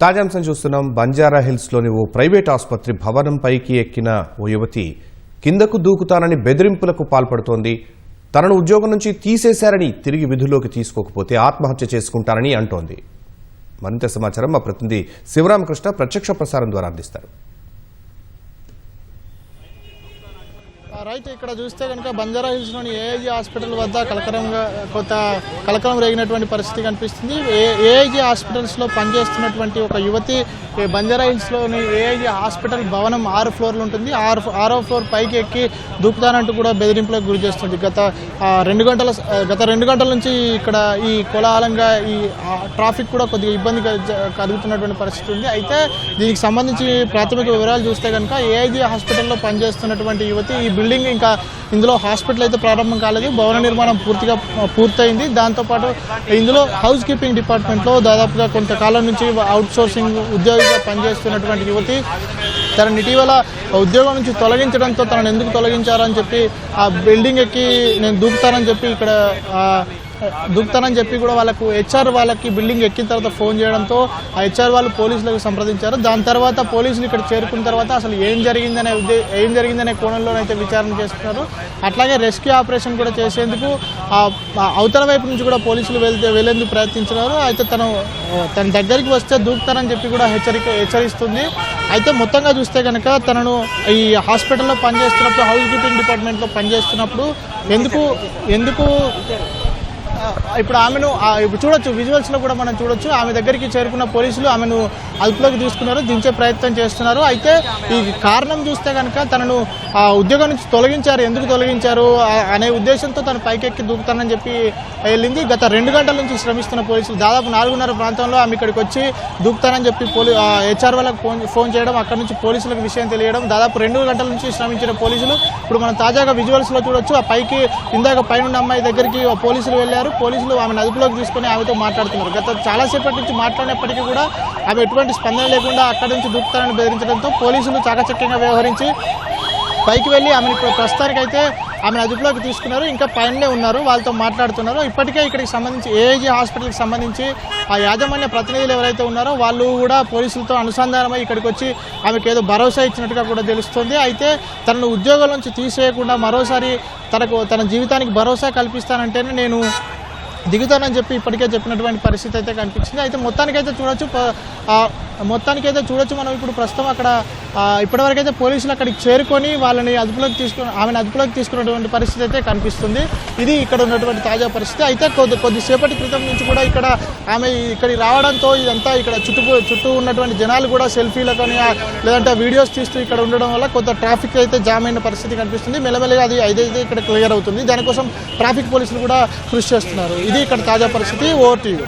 తాజాంశం చూస్తున్నాం. బంజారా హిల్స్లోని ఓ ప్రైవేట్ ఆసుపత్రి భవనం పైకి ఎక్కిన ఓ యువతి కిందకు దూకుతానని బెదిరింపులకు పాల్పడుతోంది. తనను ఉద్యోగం నుంచి తీసేశారని తిరిగి విధుల్లోకి తీసుకోకపోతే ఆత్మహత్య చేసుకుంటారని అంటోంది. మరింత సమాచారం మా ప్రతినిధి శివరామకృష్ణ ప్రత్యక్ష ప్రసారం ద్వారా అందిస్తారు. రైట్ ఇక్కడ చూస్తే కనుక బంజారా హిల్స్లోని ఏఐజీ హాస్పిటల్ వద్ద కలకరంగా కొత్త కలకలం రేగినటువంటి పరిస్థితి కనిపిస్తుంది. ఏ- ఏఐజీ హాస్పిటల్స్లో పనిచేస్తున్నటువంటి ఒక యువతి ఈ బంజారా హిల్స్లోని ఏఐజీ హాస్పిటల్ భవనం ఆరు ఫ్లోర్లు ఉంటుంది. ఆరు ఆరో ఫ్లోర్ పైకి ఎక్కి దూకుతానంటూ కూడా బెదిరింపులకు గురి చేస్తుంది. గత రెండు గంటల గత రెండు గంటల నుంచి ఇక్కడ ఈ కోలాహలంగా ఈ ట్రాఫిక్ కూడా కొద్దిగా ఇబ్బంది కలుగుతున్నటువంటి పరిస్థితి ఉంది. అయితే దీనికి సంబంధించి ప్రాథమిక వివరాలు చూస్తే కనుక ఏఐజీ హాస్పిటల్లో పనిచేస్తున్నటువంటి యువతి ఈ బిల్డింగ్ ఇంకా ఇందులో హాస్పిటల్ అయితే ప్రారంభం కాలేదు. భవన నిర్మాణం పూర్తిగా పూర్తయింది. దాంతోపాటు ఇందులో హౌస్ కీపింగ్ డిపార్ట్మెంట్లో దాదాపుగా కొంతకాలం నుంచి అవుట్ సోర్సింగ్ ఉద్యోగిగా పనిచేస్తున్నటువంటి యువతి తనని ఇటీవల ఉద్యోగం నుంచి తొలగించడంతో తనను ఎందుకు తొలగించారని చెప్పి ఆ బిల్డింగ్ ఎక్కి నేను దూకుతానని చెప్పి ఇక్కడ దుక్తానని చెప్పి కూడా వాళ్ళకు హెచ్ఆర్ వాళ్ళకి బిల్డింగ్ ఎక్కిన తర్వాత ఫోన్ చేయడంతో ఆ హెచ్ఆర్ వాళ్ళు పోలీసులకు సంప్రదించారు. దాని తర్వాత పోలీసులు ఇక్కడ చేరుకున్న తర్వాత అసలు ఏం జరిగిందనే ఉద్దే ఏం జరిగిందనే కోణంలోనైతే విచారణ చేస్తున్నారు. అట్లాగే రెస్క్యూ ఆపరేషన్ కూడా చేసేందుకు అవతల వైపు నుంచి కూడా పోలీసులు వెళ్తే వెళ్ళేందుకు ప్రయత్నించినారు. అయితే తను తన దగ్గరికి వస్తే దూకుతానని చెప్పి కూడా హెచ్చరిక హెచ్చరిస్తుంది. అయితే మొత్తంగా చూస్తే కనుక తనను ఈ హాస్పిటల్లో పనిచేస్తున్నప్పుడు హౌస్ కీపింగ్ డిపార్ట్మెంట్లో పనిచేస్తున్నప్పుడు ఎందుకు ఎందుకు ఇప్పుడు ఆమెను ఇప్పుడు చూడొచ్చు విజువల్స్లో కూడా మనం చూడొచ్చు. ఆమె దగ్గరికి చేరుకున్న పోలీసులు ఆమెను అదుపులోకి తీసుకున్నారు దించే ప్రయత్నం చేస్తున్నారు. అయితే ఈ కారణం చూస్తే కనుక తనను ఆ ఉద్యోగం నుంచి తొలగించారు. ఎందుకు తొలగించారు? అనే ఉద్దేశంతో తను పైకెక్కి దూకుతానని చెప్పి వెళ్ళింది. గత రెండు గంటల నుంచి శ్రమిస్తున్న పోలీసులు దాదాపు నాలుగున్నర ప్రాంతంలో ఆమె ఇక్కడికి వచ్చి దూకుతానని చెప్పి పోలీ హెచ్ఆర్ వాళ్ళకి ఫోన్ ఫోన్ చేయడం అక్కడ నుంచి పోలీసులకు విషయం తెలియడం దాదాపు రెండు గంటల నుంచి శ్రమించిన పోలీసులు. ఇప్పుడు మనం తాజాగా విజువల్స్లో చూడొచ్చు ఆ పైకి ఇందాక పైన అమ్మాయి దగ్గరికి ఆ పోలీసులు వెళ్ళారు. పోలీసులు ఆమెను అదుపులోకి తీసుకొని ఆమెతో మాట్లాడుతున్నారు. గత చాలాసేపటి నుంచి మాట్లాడినప్పటికీ కూడా ఆమె ఎటువంటి స్పందన లేకుండా అక్కడి నుంచి దూకుతారని బెదిరించడంతో పోలీసులు చాకచక్యంగా వ్యవహరించి పైకి వెళ్ళి ఆమెను ప్రస్తుతానికి అయితే ఆమెను అదుపులోకి తీసుకున్నారు. ఇంకా పైనే ఉన్నారు. వాళ్ళతో మాట్లాడుతున్నారు. ఇప్పటికే ఇక్కడికి సంబంధించి ఏఐజీ హాస్పిటల్కి సంబంధించి ఆ యాజమాన్య ప్రతినిధులు ఎవరైతే ఉన్నారో వాళ్ళు కూడా పోలీసులతో అనుసంధానమై ఇక్కడికి వచ్చి ఆమెకు ఏదో భరోసా ఇచ్చినట్టుగా కూడా తెలుస్తుంది. అయితే తనను ఉద్యోగం నుంచి తీసేయకుండా మరోసారి తనకు తన జీవితానికి భరోసా కల్పిస్తానంటేనే నేను దిగుతానని చెప్పి ఇప్పటికే చెప్పినటువంటి పరిస్థితి అయితే కనిపించింది. అయితే మొత్తానికైతే చూడొచ్చు మొత్తానికి అయితే చూడొచ్చు మనం. ఇప్పుడు ప్రస్తుతం అక్కడ ఇప్పటివరకైతే పోలీసులు అక్కడికి చేరుకొని వాళ్ళని అదుపులోకి తీసుకుని ఆమెను అదుపులోకి తీసుకున్నటువంటి పరిస్థితి అయితే కనిపిస్తుంది. ఇది ఇక్కడ ఉన్నటువంటి తాజా పరిస్థితి. అయితే కొద్ది కొద్దిసేపటి క్రితం నుంచి కూడా ఇక్కడ ఆమె ఇక్కడికి రావడంతో ఇదంతా ఇక్కడ చుట్టూ చుట్టూ ఉన్నటువంటి జనాలు కూడా సెల్ఫీలు కానీ లేదంటే వీడియోస్ తీస్తూ ఇక్కడ ఉండడం వల్ల కొంత ట్రాఫిక్ అయితే జామ్ అయిన పరిస్థితి కనిపిస్తుంది. మెల్లమెల్లగా అది అయితే ఇక్కడ క్లియర్ అవుతుంది. దానికోసం ట్రాఫిక్ పోలీసులు కూడా కృషి చేస్తున్నారు. ఇది ఇక్కడ తాజా పరిస్థితి. ఓటీవీ